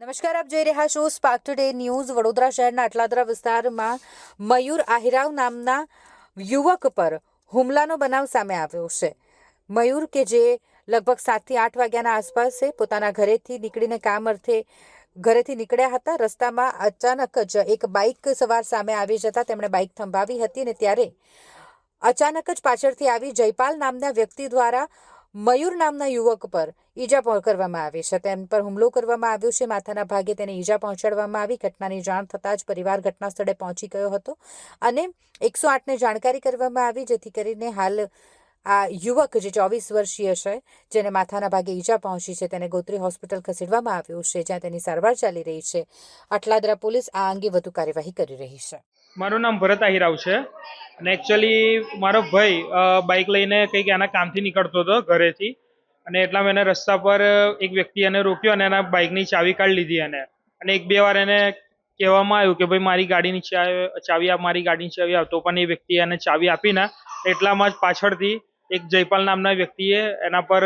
નમસ્કાર, આપ જોઈ રહ્યા છો સ્પાર્ક ટુડે ન્યૂઝ વડોદરા શહેરના અટલાદરા વિસ્તારમાં મયુર આહિરાવ નામના યુવક પર હુમલાનો બનાવ સામે આવ્યો છે. મયુર કે જે લગભગ સાતથી આઠ વાગ્યાના આસપાસ છે પોતાના ઘરેથી નીકળીને કામ અર્થે ઘરેથી નીકળ્યા હતા. રસ્તામાં અચાનક જ એક બાઇક સવાર સામે આવી જતા તેમણે બાઇક થંભાવી હતી ને ત્યારે અચાનક જ પાછળથી આવી જયપાલ નામના વ્યક્તિ દ્વારા મયુર નામના યુવક પર ઈજા કરવામાં આવી છે. તેમ પર હુમલો કરવામાં આવ્યો છે. માથાના ભાગે તેને ઈજા પહોંચાડવામાં આવી. ઘટનાની જાણ થતાં જ પરિવાર ઘટના સ્થળે પહોંચી ગયો હતો અને એકસો આઠને જાણકારી કરવામાં આવી, જેથી કરીને હાલ આ યુવક જે ચોવીસ વર્ષીય છે, જેને માથાના ભાગે ઈજા પહોંચી છે, તેને ગોત્રી હોસ્પિટલ ખસેડવામાં આવ્યો છે, જ્યાં તેની સારવાર ચાલી રહી છે. આટલાદરા પોલીસ આ અંગે વધુ કાર્યવાહી કરી રહી છે. મારું નામ ભરત આહિરાવ છે. અને એકચ્યુઅલી મારો ભાઈ બાઇક લઈને કંઈક એના કામથી નીકળતો હતો ઘરેથી. અને એટલામાં એને રસ્તા પર એક વ્યક્તિ એને રોક્યો અને એના બાઇકની ચાવી કાઢી લીધી એને. અને એક બે વાર એને કહેવામાં આવ્યું કે, ભાઈ, મારી ગાડીની ચાવી આપ મારી ગાડીની ચાવી આપ તો પણ એ વ્યક્તિએ એને ચાવી આપીને એટલામાં જ પાછળથી એક જયપાલ નામના વ્યક્તિએ એના પર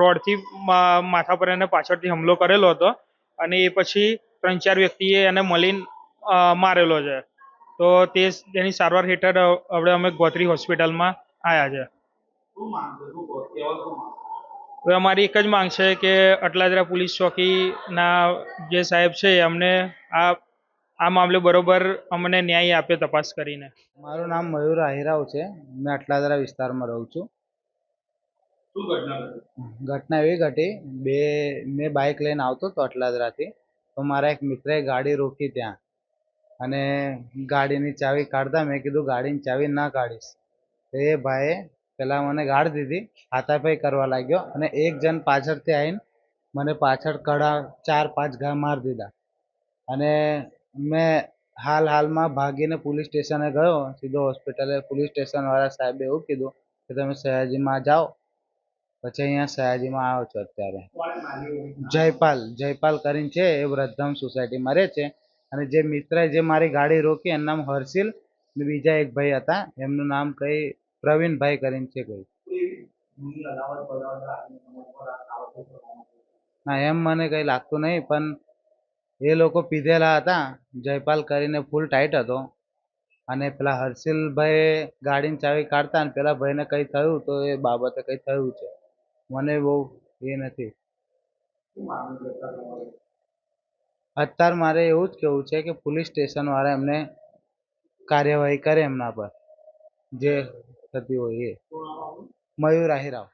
રોડથી માથા પર એને પાછળથી હુમલો કરેલો હતો. અને એ પછી ત્રણ ચાર વ્યક્તિએ એને મળીને મારેલો છે. તો તે તેની સારવાર હેઠળ હવે અમે ગોત્રી હોસ્પિટલમાં આવ્યા છે. હવે અમારી એક જ માંગ છે કે અટલાદરા પોલીસ ચોકીના જે સાહેબ છે અમને આ આ મામલે બરોબર અમને ન્યાય આપે તપાસ કરીને. મારું નામ મયુર આહિરાવ છે. મેં અટલાદરા વિસ્તારમાં રહું છું. ઘટના એવી ઘટી બે મેં બાઇક લઈને આવતો હતો અટલાદરાથી. તો મારા એક મિત્રએ ગાડી રોકી ત્યાં. અને ગાડીની ચાવી કાઢતા મેં કીધું ગાડીની ચાવી ના કાઢીશ. તો એ ભાઈએ પહેલાં મને ગાળ દીધી હાથાપાઈ કરવા લાગ્યો અને એક જણ પાછળથી આવીને મને પાછળ કડા ચાર પાંચ ઘા મારી દીધા. અને મેં હાલ હાલમાં ભાગીને પોલીસ સ્ટેશને ગયો સીધો હોસ્પિટલે પોલીસ સ્ટેશનવાળા સાહેબે એવું કીધું કે તમે સયાજીમાં જાઓ પછી અહીંયા સયાજીમાં આવો છો અત્યારે. જયપાલ જયપાલ કરીને છે એ વૃદ્ધામ સોસાયટીમાં રહે છે. અને જે મિત્રએ જે મારી ગાડી રોકી એનું નામ હર્ષિલ ને બીજા એક ભાઈ હતા, એમનું નામ કઈ પ્રવીણભાઈ કરીને છે કઈ. ના એમ મને કઈ લાગતું નહીં, પણ એ લોકો પીધેલા હતા, જયપાલ કરીને ફૂલ ટાઈટ હતો. અને પેલા હર્ષિલભાઈ ગાડીની ચાવી કાઢતા અને પેલા ભાઈને કંઈ થયું તો એ બાબતે કંઈ થયું છે. મને બહુ એ નથી. અત્યારે મારે એવું જ કેવું છે કે પોલીસ સ્ટેશનવાળા એમને કાર્યવાહી કરે એમના પર. જે થતી હોય એ. મયુર આહિરાવ